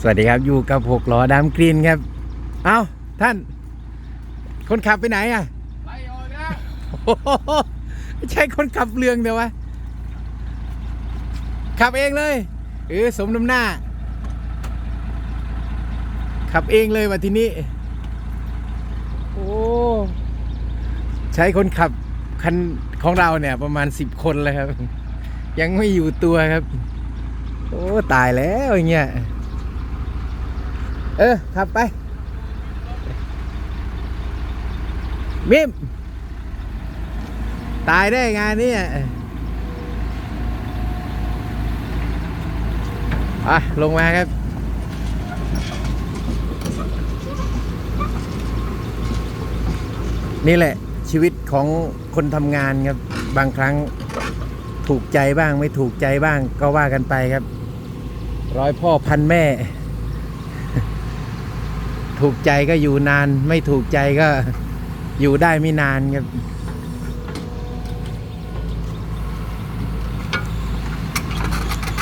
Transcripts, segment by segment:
สวัสดีครับอยู่กับหกล้อดำกรีนครับ เอ้าท่าน คนขับไปไหนอะไล่ออกแล้วโอ้โหไม่ใช่คนขับเรืองเดียววะขับเองเลยเออสมน้ำหน้า ขับเองเลยวันทีนี้ โอ้ ใช้คนขับคันของเราเนี่ย ประมาณสิบคนเลยครับ ยังไม่อยู่ตัวครับ โอ้ ตายแล้วอย่างเงี้ย เออ ขับไป มิม ตายได้งานนี้อะอะ ลงมาครับนี่แหละชีวิตของคนทำงานครับบางครั้งถูกใจบ้างไม่ถูกใจบ้างก็ว่ากันไปครับ ร้อยพ่อพันแม่ ถูกใจก็อยู่นาน ไม่ถูกใจก็อยู่ได้ไม่นานครับ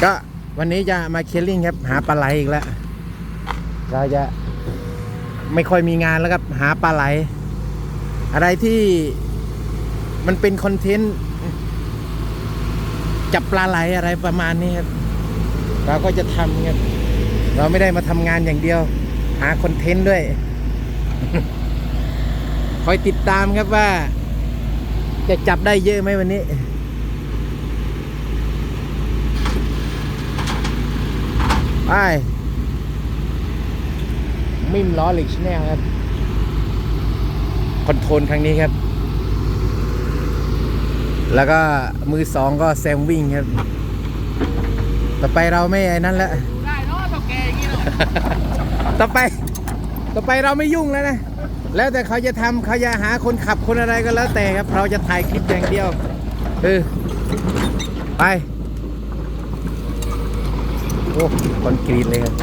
ก็วันนี้จะมาเคลลิ่งครับ หาปลาไหลอีกแล้วเราจะไม่ค่อยมีงานแล้วครับ หาปลาไหล อะไรที่มันเป็นคอนเทนต์จับปลาไหลอะไรประมาณนี้ครับ เราก็จะทำครับ เราไม่ได้มาทำงานอย่างเดียว หาคอนเทนต์ด้วย คอยติดตามครับว่า จะจับได้เยอะไหมวันนี้ไปมิมล้อเหล็กชแนลครับ คอนโทรลครั้งนี้ครับ แล้วก็มือสองก็แซมวิ่งครับ ต่อไปเราไม่ไอ้นั่นแล้วได้เนาะเท่าแก ต่อไป ต่อไปเราไม่ยุ่งแล้วนะ แล้วแต่เขาจะทำเขาจะหาคนขับคนอะไรก็แล้วแต่ครับ เราจะถ่ายคลิปอย่างเดียว เออ ไป โอ้คอนกรีตเลยครับ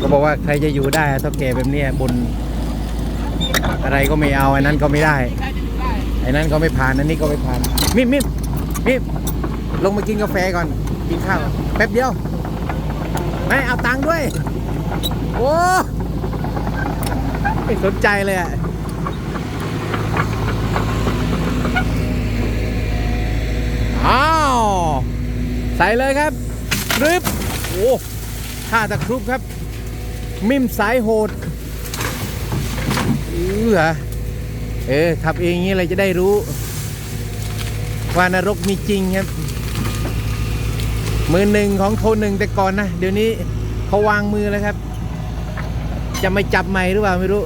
ก็บอกว่าใครจะอยู่ได้เท่าแก่แบบเนี้ยบน อะไรก็ไม่เอาอันนั้นก็ไม่ได้ไอ้นั้นก็ไม่ผ่านอันนี้ก็ไม่ผ่านมิมมิมมิมลงมากินกาแฟก่อน กินข้าว แป๊บเดียว ไม่เอาตังค์ด้วย โอ้ไม่สนใจเลยอะอ้าว ใส่เลยครับรึบโอ้ท่าตะครุบครับ มิมสายโหดอืออเออขับเองอย่างนี้เลยจะได้รู้ ว่านรกมีจริงครับ มือหนึ่งของโทนหนึ่งแต่ก่อนนะเดี๋ยวนี้เขาวางมือแล้วครับ จะไม่จับใหม่หรือเปล่าไม่รู้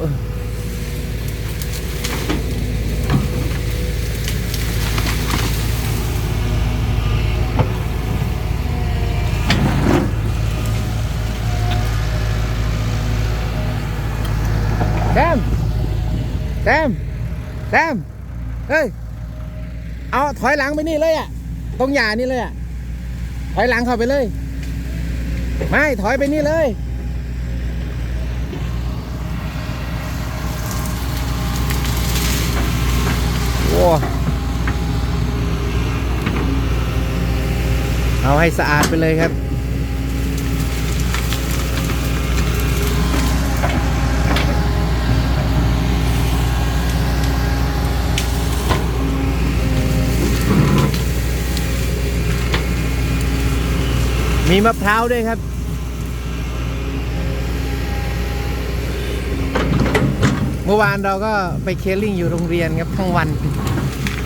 แซมแซมแซมเฮ้ย เอาถอยหลังไปนี่เลยอะตรงหญ้านี่เลยอะ ถอยหลังเข้าไปเลย ไม่ถอยไปนี่เลย โอ้เอาให้สะอาดไปเลยครับ มีมะพร้าวด้วยครับ เมื่อวานเราก็ไปเคลลิ่งอยู่โรงเรียนครับทั้งวัน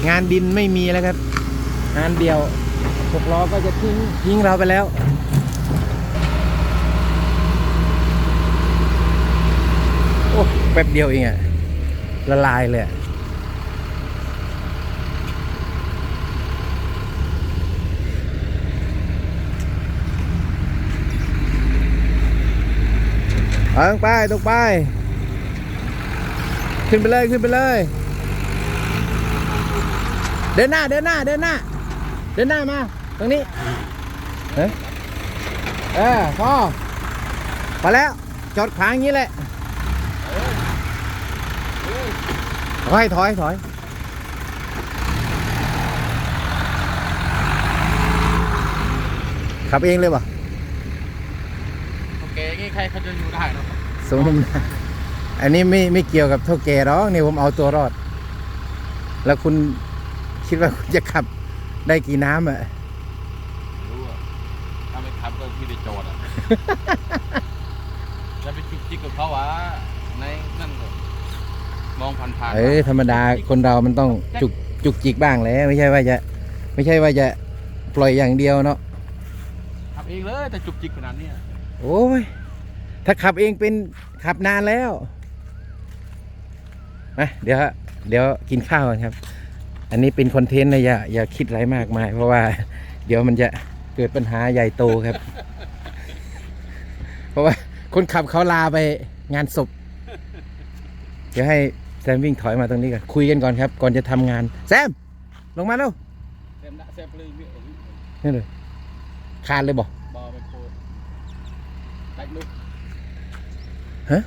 งานดินไม่มีแล้วครับ งานเดียวหกล้อก็จะทิ้งทิ้งเราไปแล้วโอ้แป๊บเดียวเองอะละลายเลยอะ เอาตรงไปตรงไป ขึ้นไปเลยขึ้นไปเลย เดินหน้าเดินหน้าเดินหน้า เดินหน้ามา ตรงนี้ เอ้ยเออพอพอแล้ว จอดขวางอย่างนี้แหละถอยถอยถอยขับเองเลยป่ะ ขับ แก่อย่างงี้ ใครเขาจะอยู่ได้เนาะสมมติอันนี้ไม่ไม่เกี่ยวกับเท่าแก่หรอกนี่ผมเอาตัวรอด แล้วคุณคิดว่าคุณจะขับได้กี่น้ำอะรู้อะถ้าไม่ทำก็พี่ได้โจทย์อะ จะไปจุกจิกกับเขาวะในนั่นก็มองผ่านๆเออธรรมดาคนเรามันต้องจุกจุกจิกบ้างแหล้วไม่ใช่ว่าจะ ไม่ใช่ว่าจะปล่อยอย่างเดียวเนาะ ทำเองเลยแต่จุกจิกขนาดเนี้ย โอ้ย ถ้าขับเองเป็นขับนานแล้วมาเดี๋ยวเดี๋ยวกินข้าวกันครับ อันนี้เป็นคอนเทนต์นะอย่าอย่าคิดอะไรมากมาย เพราะว่า เดี๋ยวมันจะเกิดปัญหาใหญ่โตครับ เพราะว่าคนขับเขาลาไปงานศพ เดี๋ยวให้แซมวิ่งถอยมาตรงนี้ก่อนคุยกันก่อนครับ ก่อนจะทำงาน แซม ลงมาแล้วเต็มละเซฟเลยพี่นี่เลยคานเลยบอกบอไปโคตรได้ลูก ฮะ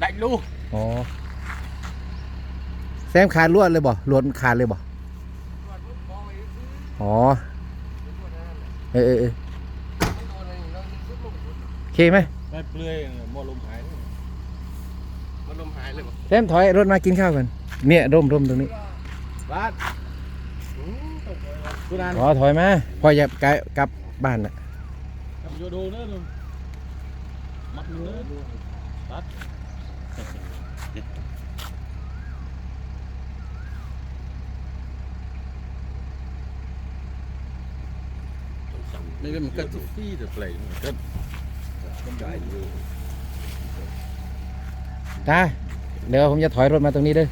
ได้ลูกอ๋อแซมขาดลวดเลยบ่ลวดมันขาดเลยบ่อ๋อเออเออเออโอเคไหมได้เปลือยมอลมหายมอลมหายเลยบ่แซมถอยรถมากินข้าวกันเนี่ยร่มร่มตรงนี้บ้านกูนานอ๋อถอยมาพออยากกลับบ้านน่ะ กับโยดูเนื้อดูมัดเนื้อ ดูตัดนี่มันก็ทุกที่จะเปล่ยมันก็ก็ได้อยู่ตาเดี๋ยวผมจะถอยรถมาตรงนี้เด้อ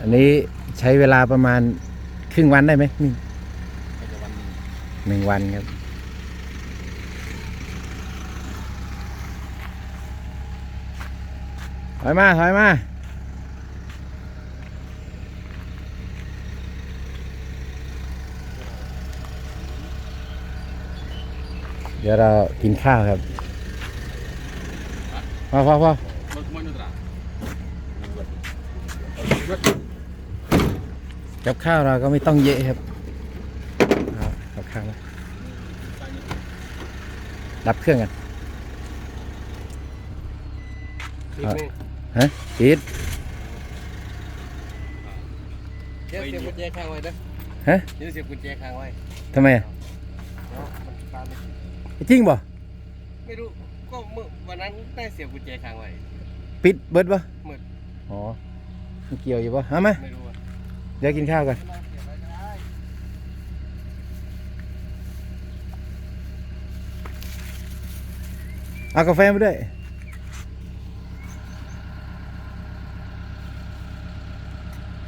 อันนี้ ใช้เวลาประมาณครึ่งวันได้ไหมนี่หนึ่งวันครับ ถอยมา ถอยมาเดี๋ยวเรากินข้าวครับพอพอพอ มันมันอยู่ตรา กับข้าวเราก็ไม่ต้องเยอะครับเอากับข้าวมาดับเครื่องกันฮะปิดเดี๋ยวเสียบกุญแจค้างไว้เด้อฮะเดี๋ยวเสียบกุญแจค้างไว้ทำไมอะเดี๋ยวมันตามไปจริงบ่ไม่รู้ก็เมื่อวันนั้นได้เสียบกุญแจค้างไว้ปิดเบิดบ่มืดอ๋อมันเกี่ยวอยู่บ่เอามาไม่รู้อะ เดี๋ยวกินข้าวกันเอากาแฟมาด้วย